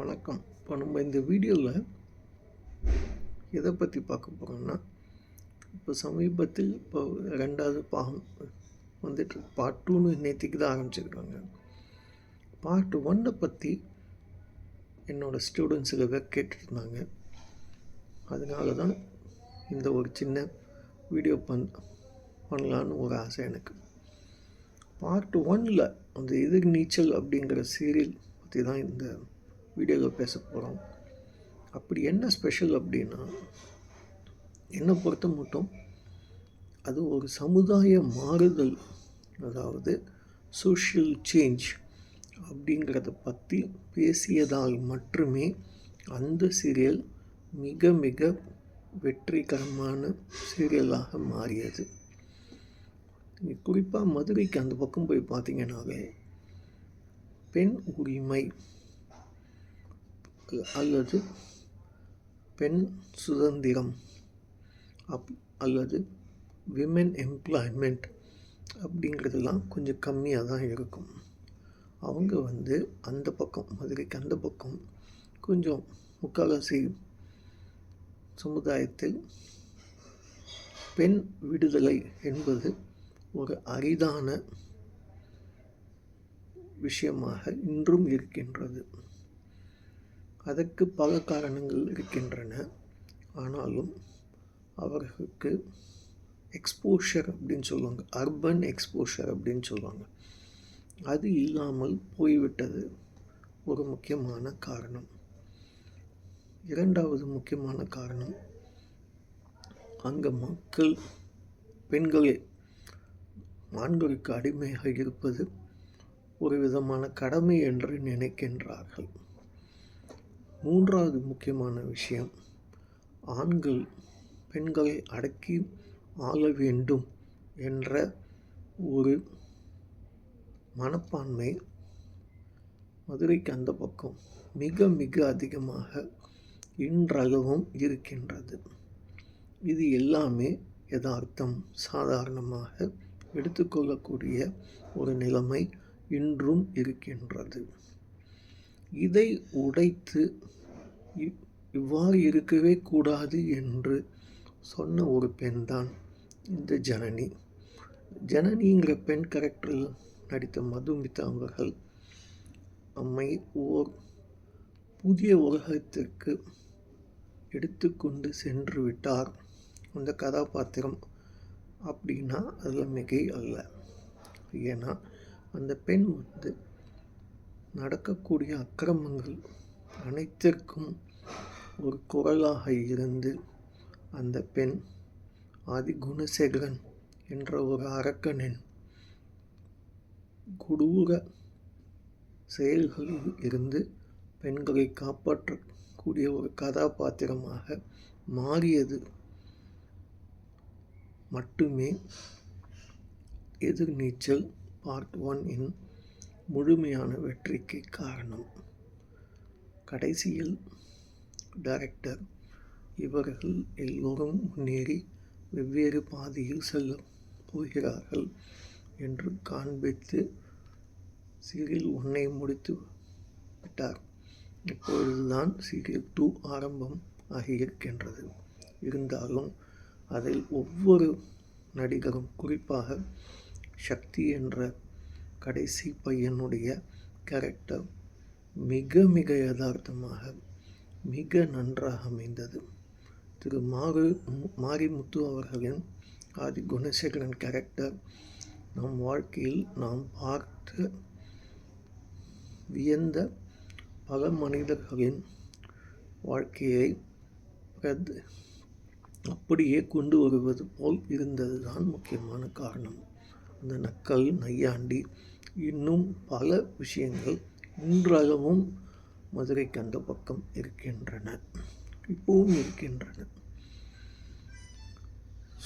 வணக்கம். இப்போ நம்ம இந்த வீடியோவில் எதை பற்றி பார்க்க போகிறோம்னா இப்போ சமீபத்தில் இப்போ ரெண்டாவது பாகம் வந்துட்டு பார்ட் டூன்னு நேற்றுக்கு தான் ஆரம்பிச்சிருக்காங்க. பார்ட் ஒன்னை பற்றி என்னோடய ஸ்டூடெண்ட்ஸுக்காக கேட்டுருந்தாங்க. அதனால தான் இந்த ஒரு சின்ன வீடியோ பண் பண்ணலான்னு ஒரு ஆசை எனக்கு. பார்ட் ஒன்னில் அந்த எதிர் நீச்சல் அப்படிங்கிற சீரியல் பற்றி தான் இந்த வீடியோவில் பேச போகிறோம் அப்படி என்ன ஸ்பெஷல் அப்படின்னா என்னை பொறுத்த மட்டும் அது ஒரு சமுதாய மாறுதல். அதாவது சோஷியல் சேஞ்ச் அப்படிங்கிறத பற்றி பேசியதால் மட்டுமே அந்த சீரியல் மிக மிக வெற்றிகரமான சீரியலாக மாறியது. குறிப்பாக மதுரைக்கு அந்த பக்கம் போய் பார்த்தீங்கன்னாவே பெண் உரிமை அல்லது பெண் சுதந்திரம். அப் அல்லது விமென் எம்ப்ளாய்மெண்ட் அப்படிங்கிறதெல்லாம் கொஞ்சம் கம்மியாக தான் இருக்கும். அவங்க வந்து அந்த பக்கம் மதுரைக்கு அந்த பக்கம் கொஞ்சம் முக்கால்வாசி சமுதாயத்தில் பெண் விடுதலை என்பது ஒரு அரிதான விஷயமாக இன்றும் இருக்கின்றது. அதற்கு பல காரணங்கள் இருக்கின்றன. ஆனாலும் அவர்களுக்கு எக்ஸ்போஷர் அப்படின்னு சொல்லுவாங்க. அர்பன் எக்ஸ்போஷர் அப்படின்னு சொல்லுவாங்க. அது இல்லாமல் போய்விட்டது ஒரு முக்கியமான காரணம். இரண்டாவது முக்கியமான காரணம் அங்கே மக்கள் பெண்களே ஆண்களுக்கு அடிமையாக இருப்பது ஒரு விதமான கடமை என்று நினைக்கின்றார்கள். மூன்றாவது முக்கியமான விஷயம் ஆண்கள் பெண்களை அடக்கி ஆள வேண்டும் என்ற ஒரு மனப்பான்மை மதுரைக்கு அந்த பக்கம் மிக மிக அதிகமாக இன்றளவும் இருக்கின்றது. இது எல்லாமே யதார்த்தம். சாதாரணமாக எடுத்துக்கொள்ளக்கூடிய ஒரு நிலைமை இன்றும் இருக்கின்றது. இதை உடைத்து இவ்வாறு இருக்கவே கூடாது என்று சொன்ன ஒரு பெண் தான் இந்த ஜனனி. ஜனனிங்கிற பெண் கேரக்டரில் நடித்த மதுமிதா அவர்கள் நம்மை ஓர் புதிய உலகத்திற்கு எடுத்துக்கொண்டு சென்று விட்டார். அந்த கதாபாத்திரம் அப்படின்னா அதில் மிகை அல்ல. ஏன்னா அந்த பெண் வந்து நடக்கக்கூடிய அக்கிரமங்கள் அனைத்திற்கும் ஒரு குரலாக இருந்து அந்த பெண் ஆதி குணசேகரன் என்ற ஒரு அரக்கனின் கொடூர செயல்களில் இருந்து பெண்களை காப்பாற்றக்கூடிய ஒரு கதாபாத்திரமாக மாறியது. மட்டுமே எதிர்நீச்சல் பார்ட் ஒன் இன் முழுமையான வெற்றிக்கு காரணம். கடைசியில் டைரக்டர் இவர்கள் எல்லோரும் முன்னேறி வெவ்வேறு பாதையில் செல்ல போகிறார்கள் என்று காண்பித்து சீரியல் ஒன்றை முடித்து விட்டார். இப்பொழுதுதான் சீரியல் டூ ஆரம்பம் ஆகியிருக்கின்றது. இருந்தாலும் அதில் ஒவ்வொரு நடிகரும் குறிப்பாக சக்தி என்ற கடைசி பையனுடைய கேரக்டர் மிக மிக யதார்த்தமாக மிக நன்றாக அமைந்தது. திரு மாறு மாரிமுத்து அவர்களின் ஆதி குணசேகரன் கேரக்டர் நம் வாழ்க்கையில் நாம் பார்த்து வியந்த பல மனிதர்களின் வாழ்க்கையை அப்படியே கொண்டு வருவது போல் இருந்தது தான் முக்கியமான காரணம். அந்த நக்கல் நையாண்டி இன்னும் பல விஷயங்கள் இன்றளவும் மதுரைக்கு அந்த பக்கம் இருக்கின்றன. இப்பவும் இருக்கின்றன.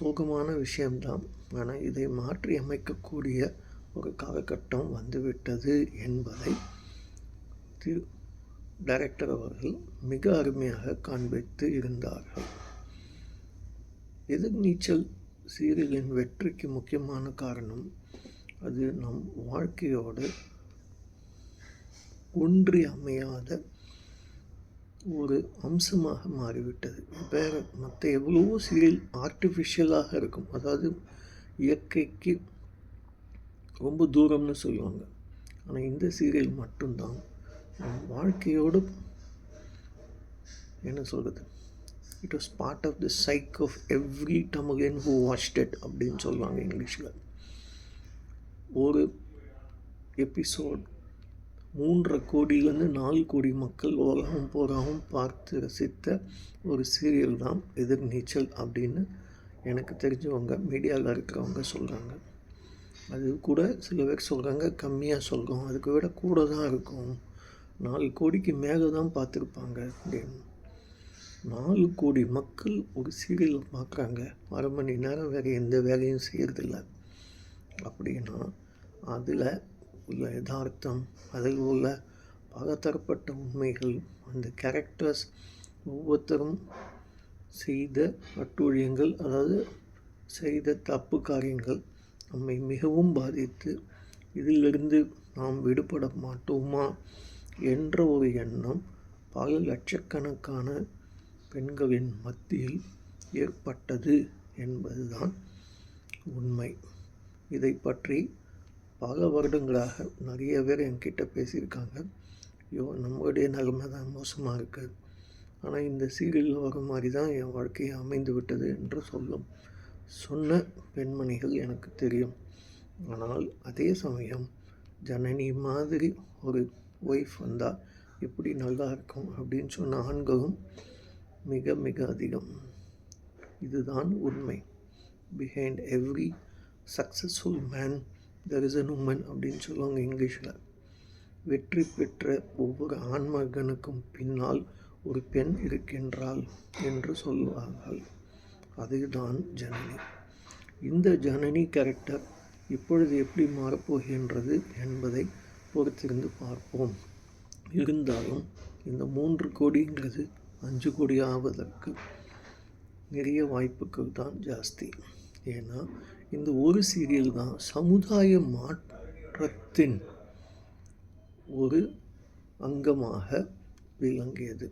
சோகமான விஷயம்தான். ஆனால் இதை மாற்றி அமைக்கக்கூடிய ஒரு காலகட்டம் வந்துவிட்டது என்பதை திரு. டைரக்டர் அவர்கள் மிக அருமையாக காண்பித்து இருந்தார்கள். எதிர்நீச்சல் சீரியலின் வெற்றிக்கு முக்கியமான காரணம் அது நம் வாழ்க்கையோடு ஒன்றி அமையாத ஒரு அம்சமாக மாறிவிட்டது. வேறு மற்ற எவ்வளவோ சீரியல் ஆர்டிஃபிஷியலாக இருக்கும். அதாவது இயற்கைக்கு ரொம்ப தூரம்னு சொல்லுவாங்க. ஆனால் இந்த சீரியல் மட்டும்தான். நம் வாழ்க்கையோடு என்ன சொல்கிறது it was part of the psyche of every தமிழன் ஹூ வாட்ச்ட் அப்படின்னு சொல்லுவாங்க இங்கிலீஷில். ஒரு எபிசோட். மூன்றரை கோடியிலேருந்து நாலு கோடி மக்கள் உலகம் போகிறாகவும் பார்த்து ரசித்த ஒரு சீரியல் தான் எதிர்நீச்சல் அப்படின்னு எனக்கு தெரிஞ்சவங்க மீடியாவில் இருக்கிறவங்க சொல்கிறாங்க அது கூட சில பேர் சொல்கிறாங்க கம்மியாக சொல்கிறோம் அதுக்கு விட கூட தான் இருக்கும். நாலு கோடிக்கு மேலே தான் பார்த்துருப்பாங்க அப்படின்னு. நாலு கோடி மக்கள் ஒரு சீரியலை பார்க்குறாங்க. அரை மணி நேரம் வேறு எந்த வேலையும் செய்கிறதில்ல அப்படின்னா அதில் உள்ள யதார்த்தம் அதில் உள்ள பலதரப்பட்ட உண்மைகள் அந்த கேரக்டர்ஸ் ஒவ்வொருத்தரும் செய்த அட்டூழியங்கள் அதாவது செய்த தப்பு காரியங்கள் நம்மை மிகவும் பாதித்து இதிலிருந்து நாம் விடுபட மாட்டோமா என்ற ஒரு எண்ணம் பல லட்சக்கணக்கான பெண்களின் மத்தியில் ஏற்பட்டது என்பதுதான் உண்மை. இதை பற்றி பல வருடங்களாக நிறைய பேர் என்கிட்ட பேசியிருக்காங்க. ஐயோ நம்மளுடைய நிலைமை தான் மோசமாக இருக்குது ஆனால் இந்த சீரியலில் வர மாதிரி தான் என் வாழ்க்கையை அமைந்து விட்டது என்று சொல்லும் சொன்ன பெண்மணிகள் எனக்கு தெரியும். ஆனால் அதே சமயம் ஜனனி மாதிரி ஒரு ஒய்ஃப் வந்தால் எப்படி நல்லா இருக்கும் அப்படின்னு சொன்ன ஆண்களும் மிக மிக அதிகம். இதுதான் உண்மை. Behind every successful man there is an woman அப்படின்னு சொல்லுவாங்க இங்கிலீஷில். வெற்றி பெற்ற ஒவ்வொரு ஆண்மகனுக்கும் பின்னால் ஒரு பெண் இருக்கின்றாள் என்று சொல்லுவார்கள் அதுதான் ஜனனி. இந்த ஜனனி கேரக்டர் இப்பொழுது எப்படி மாறப்போகின்றது என்பதை பொறுத்திருந்து பார்ப்போம். இருந்தாலும் இந்த மூன்று கோடிங்கிறது அஞ்சு கோடி ஆவதற்கு நிறைய வாய்ப்புகள் தான் ஜாஸ்தி. ஏன்னா இந்த ஒரு சீரியல் தான் சமுதாய மாற்றத்தின் ஒரு அங்கமாக விளங்கியது.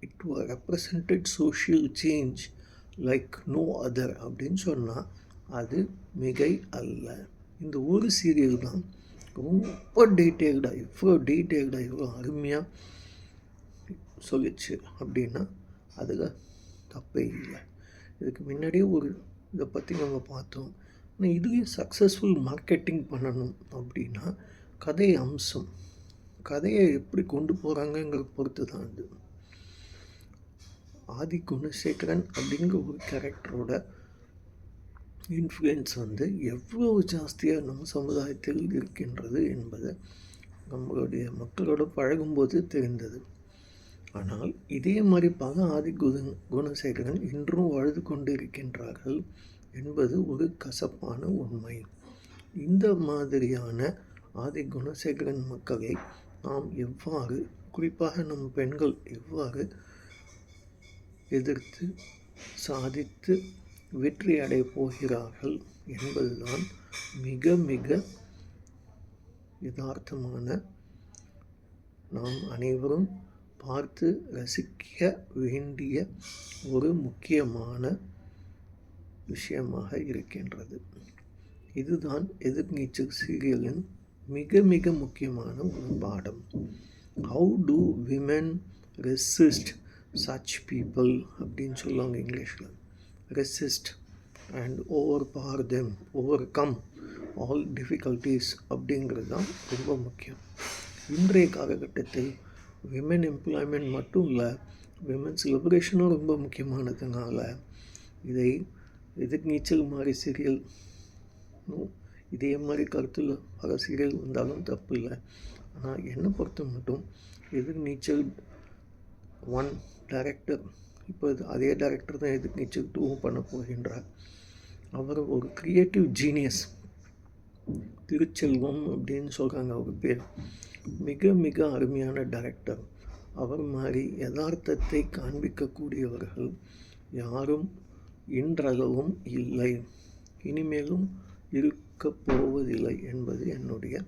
It represented social change like no other அப்படின்னு சொன்னால் அது மிகை அல்ல. இந்த ஒரு சீரியல் தான் ரொம்ப டீட்டெயில்டாக இவ்வளோ டீட்டெயில்டாக இவ்வளோ அருமையாக சொல்லிச்சு அப்படின்னா அதில் தப்பே இல்லை. இதுக்கு முன்னாடியே ஒரு இதை பற்றி நம்ம பார்த்தோம். ஆனால் இதுவே சக்ஸஸ்ஃபுல் மார்க்கெட்டிங் பண்ணணும் அப்படின்னா கதை அம்சம். கதையை எப்படி கொண்டு போகிறாங்கங்கிற பொறுத்து தான் அது ஆதி குணசேகரன் அப்படிங்கிற ஒரு கேரக்டரோட இன்ஃப்ளூயன்ஸ் வந்து எவ்வளவு ஜாஸ்தியாக நம்ம சமுதாயத்தில் இருக்கின்றது என்பதை நம்மளுடைய மக்களோட பழகும்போது தெரிந்தது. ஆனால் இதே மாதிரி பல ஆதி குண குணசேகரன் இன்றும் வாழ்ந்து கொண்டு இருக்கின்றார்கள் என்பது ஒரு கசப்பான உண்மை. இந்த மாதிரியான ஆதி குணசேகரன் மக்களை நாம் எவ்வாறு குறிப்பாக நம் பெண்கள் எவ்வாறு எதிர்த்து சாதித்து வெற்றி அடைய போகிறார்கள் என்பதுதான் மிக மிக யதார்த்தமான நாம் அனைவரும் பார்த்து ரசிக்க வேண்டிய ஒரு முக்கியமான விஷயமாக இருக்கின்றது. இதுதான் எதிர்நீச்சல் சீரியலின் மிக மிக முக்கியமான ஒரு பாடம் how to women resist such people அப்படின்னு சொல்லுவாங்க இங்கிலீஷில். Resist and overpower them overcome all difficulties அப்படிங்கிறது தான் ரொம்ப முக்கியம். இன்றைய காலகட்டத்தில் விமன் எம்ப்ளாய்மெண்ட் மட்டும் இல்லை விமன்ஸ் லிபரேஷனும் ரொம்ப முக்கியமானதுனால இதை எதிர்நீச்சல் மாதிரி சீரியல் இதே மாதிரி கருத்தில் பல சீரியல் வந்தாலும் தப்பு இல்லை. ஆனால் என்னை பொறுத்த மட்டும் எதிர் நீச்சல் ஒன் டைரக்டர் இப்போ அதே டைரக்டர் தான் எதிர்நீச்சல் டூவும் பண்ண போகின்றார். அவர் ஒரு க்ரியேட்டிவ் ஜீனியஸ் திருச்செல்வம் அப்படின்னு சொல்கிறாங்க அவர் பேர். மிக மிக அருமையான டைரக்டர் அவர் மாதிரி யதார்த்தத்தை காண்பிக்கக்கூடியவர்கள் யாரும் இன்றளவும் இல்லை. இனிமேலும் இருக்க போவதில்லை என்பது என்னுடைய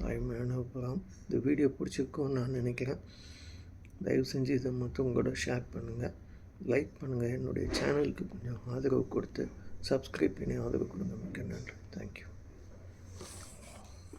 தாய்மையான புறம் இந்த வீடியோ பிடிச்சிருக்கோன்னு நான் நினைக்கிறேன். தயவு செஞ்சு இதை மட்டும் கூட ஷேர் பண்ணுங்கள் லைக் பண்ணுங்கள் என்னுடைய சேனலுக்கு கொஞ்சம் ஆதரவு கொடுத்து சப்ஸ்கிரைப் பண்ணி ஆதரவு கொடுங்க. மிக்க நன்றி. தேங்க்யூ